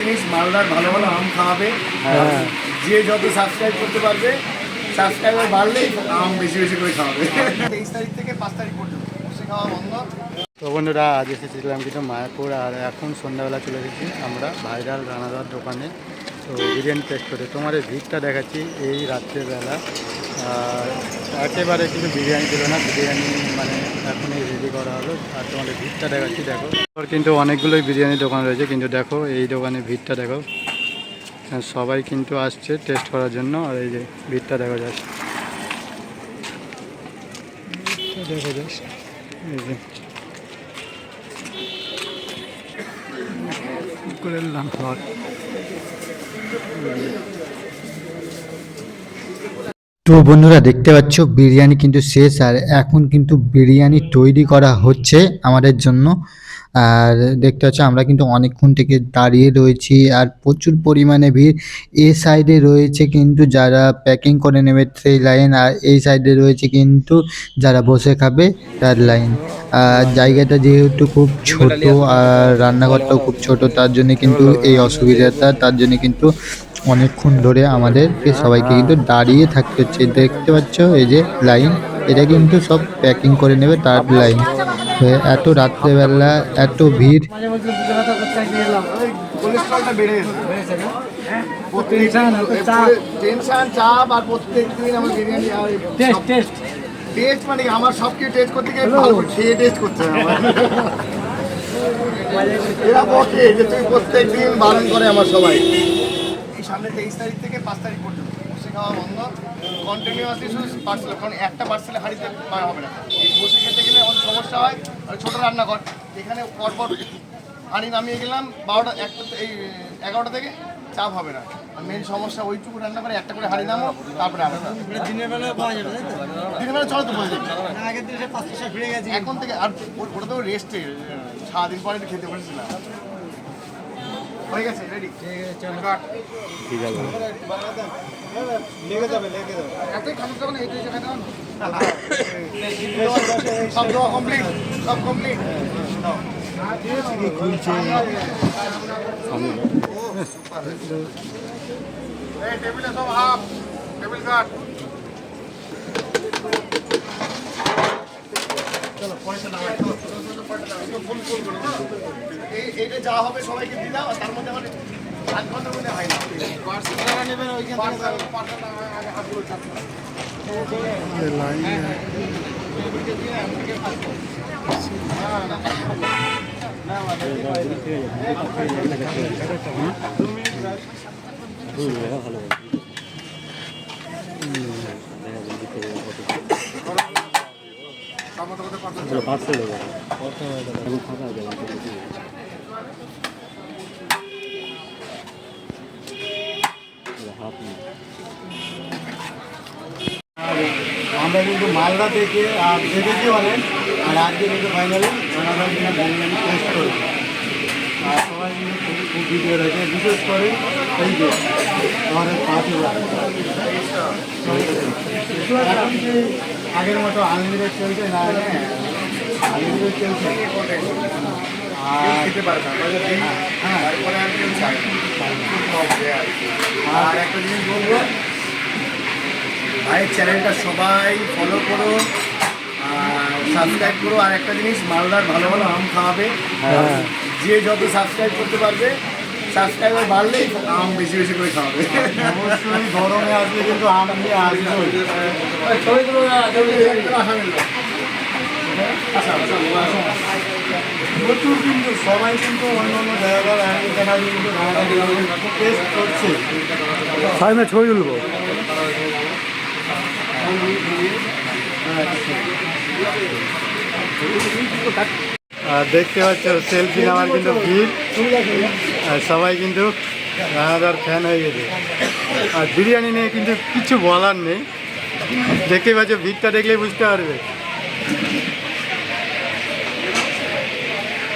জিনিস মালদার ভালো ভালো আম খাওয়াবে হ্যাঁ। যে যত সাবস্ক্রাইব করতে পারবে সাবস্ক্রাইবার বাড়লেই আম বেশি বেশি করে খাওয়াবে। তেইশ তারিখ থেকে পাঁচ তারিখ পর্যন্ত। বসে খাওয়া বন্ধ তো বন্ধুরা আজ এসেছিলাম কিন্তু মায়াপুর আর এখন সন্ধ্যাবেলা চলে এসেছি আমরা ভাইরাল রানাদার দোকানে। তো বিরিয়ানি টেস্ট করে। এই ভিড়টা দেখাচ্ছি এই রাত্রেবেলা। একেবারে কিন্তু বিরিয়ানি ছিল না, বিরিয়ানি মানে এখনই রেডি করা হলো। আর তোমাদের ভিড়টা দেখাচ্ছি, দেখো। কিন্তু অনেকগুলোই বিরিয়ানি দোকান রয়েছে, কিন্তু দেখো এই দোকানে ভিড়টা, দেখো। সবাই কিন্তু আসছে টেস্ট করার জন্য, আর এই যে ভিড়টা দেখা যাচ্ছে। দেখো যাচ্ছে। এই যে। করে নিলাম। ঘর তো বন্ধুরা দেখতে পাচ্ছ, বিরিয়ানি কিন্তু শেষ আর এখন কিন্তু বিরিয়ানি তৈরি করা হচ্ছে আমাদের জন্য। আর দেখতে পাচ্ছ, আমরা কিন্তু অনেকক্ষণ থেকে দাঁড়িয়ে রয়েছি আর প্রচুর পরিমাণে ভিড়। এ সাইডে রয়েছে কিন্তু যারা প্যাকিং করে নেবে সেই লাইন আর এই সাইডে রয়েছে কিন্তু যারা বসে খাবে তার লাইন আর জায়গাটা যেহেতু খুব ছোট আর রান্নাঘরটাও খুব ছোট, তার জন্য কিন্তু এই অসুবিধাটা, তার জন্য কিন্তু অনেকক্ষণ ধরে আমাদেরকে সবাইকে কিন্তু দাঁড়িয়ে থাকতে হচ্ছে। দেখতে পাচ্ছ এই যে লাইন এটা কিন্তু সব প্যাকিং করে নেবে তার লাইন। এত রাত্রেবেলা এত ভিড়। কোলেস্ট্রলটা বেড়ে গেছে টেনশন চাপ আর প্রত্যেক দিন আমার বিরিয়ানি টেস্ট টেস্ট টেস্ট মানে আমার সব টেস্ট করতে গিয়ে ভালো খেয়ে টেস্ট করতে হবে এরা বকে যে তুই প্রত্যেক দিন বারণ করে আমার সবাই সামনে তেইশ তারিখ থেকে পাঁচ তারিখ পর্যন্ত। বসে খাওয়া বন্ধ। কন্টিনিউয়াসলি শুধু পার্সেল কারণ একটা পার্সেলে হাঁড়িতে পার হবে না। এই বসে খেতে গেলে অনেক সমস্যা হয়। আর ছোটো রান্নাঘর এখানে পরপর হাঁড়ি নামিয়ে গেলাম। বারোটা একটা এই এগারোটা থেকে চাপ হবে না। আর মেন সমস্যা ওইটুকু রান্না করে একটা করে হাঁড়ি নামো তারপরে দিনের বেলা পাওয়া যাবে দিনের বেলা চলো তো পাওয়া যাবে। আগের দিন পাঁচটা ফিরে গেছি এখন থেকে আর ওটা তো রেস্টে সারাদিন পরে খেতে পারছিলাম হয়ে গেছে রেডি ঠিক আছে। লেগে যাবে লেগে যাবে এতই খাবার যখন এইটাই জায়গায় দাও সব দেওয়া কমপ্লিট সব কমপ্লিট এই টেবিলে সব হাফ টেবিল কাট চলো পয়সা নাও ফুল ফুল করে দাও। এই এইটা যা হবে সবাইকে দাও আর তার মধ্যে ঘণ্টার মধ্যে হয় না। নেবেন ওইখান থেকে পার্সেল আমরা কিন্তু মালদা থেকে আর দেখেছি অনেক আর আজকে কিন্তু ফাইনালি আমরা কিন্তু বিরিয়ানি টেস্ট করেছি আর সবাই কিন্তু খুব খুব ভিডিও রয়েছে বিশেষ করে এই যে আমাদের বাড়ি। এখন আগের মতো আনলিমিটেড চলছে না চলছে আর হ্যাঁ একটা জিনিস বলব ভাইয়ের চ্যানেলটা সবাই ফলো করো আর সাবস্ক্রাইব করো। আর একটা জিনিস মালদার ভালো ভালো আম খাওয়াবে। হ্যাঁ। যে যত সাবস্ক্রাইব করতে পারবে সাবস্ক্রাইবার বাড়লেই আম বেশি বেশি করে খাওয়াবে। অবশ্যই গরমে আসলে কিন্তু আম নিয়ে আসবে প্রচুর কিন্তু সবাই কিন্তু অন্য অন্য জায়গার কিন্তু টেস্ট করছে। সামনে ছবি তুলবো। আর দেখতে পাচ্ছ সেলফি নেওয়ার কিন্তু ভিড়। আর সবাই কিন্তু রানাদার ফ্যান হয়ে গেছে। আর বিরিয়ানি নিয়ে কিন্তু কিছু বলার নেই। দেখতে পাচ্ছ ভিড়টা দেখলেই বুঝতে পারবে।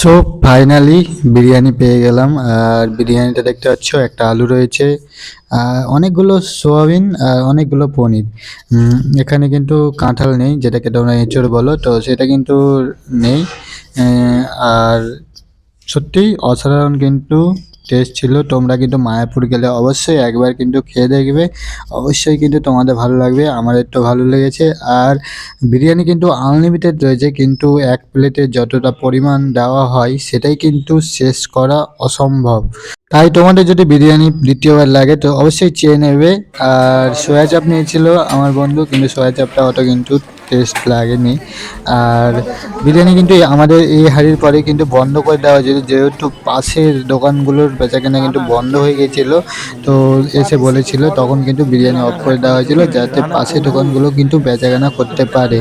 সো ফাইনালি বিরিয়ানি পেয়ে গেলাম। আর বিরিয়ানিটা দেখতে পাচ্ছ, একটা আলু রয়েছে অনেকগুলো সোয়াবিন, আর অনেকগুলো পনির। এখানে কিন্তু কাঁঠাল নেই, যেটাকে তোমরা এঁচড় বলো, তো সেটা কিন্তু নেই। আর সত্যিই অসাধারণ কিন্তু টেস্ট ছিল। তোমরা কিন্তু মায়াপুর গেলে অবশ্যই একবার কিন্তু খেয়ে দেখবে। অবশ্যই কিন্তু তোমাদের ভালো লাগবে, আমাদের তো ভালো লেগেছে। আর বিরিয়ানি কিন্তু আনলিমিটেড রয়েছে, কিন্তু এক প্লেটে যতটা পরিমাণ দেওয়া হয়, সেটাই কিন্তু শেষ করা অসম্ভব। তাই তোমাদের যদি বিরিয়ানি দ্বিতীয়বার লাগে, তো অবশ্যই চেয়ে নেবে। আর সোয়া চাপ নিয়েছিল আমার বন্ধু, কিন্তু সোয়া চাপটা অত কিন্তু টেস্ট লাগেনি। আর বিরিয়ানি কিন্তু আমাদের এই হাড়ির পরে কিন্তু বন্ধ করে দেওয়া হয়েছিল। যেহেতু পাশের দোকানগুলোর বেচাকেনা কিন্তু বন্ধ হয়ে গিয়েছিল, তো এসে বলেছিল তখন কিন্তু বিরিয়ানি অফ করে দেওয়া হয়েছিল, যাতে পাশের দোকানগুলো কিন্তু বেচাকেনা করতে পারে।